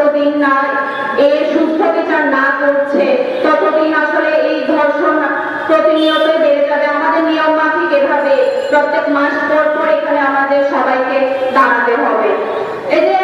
যতদিন না এর সুস্থ বিচার না করছে, ততদিন আসলে এই ধর্ষণ প্রতিনিয়তই বেড়ে যাবে। আমাদের নিয়ম মাফিক এভাবে প্রত্যেক মাস পর পর এখানে আমাদের সবাইকে দাঁড়াতে হবে। এই যে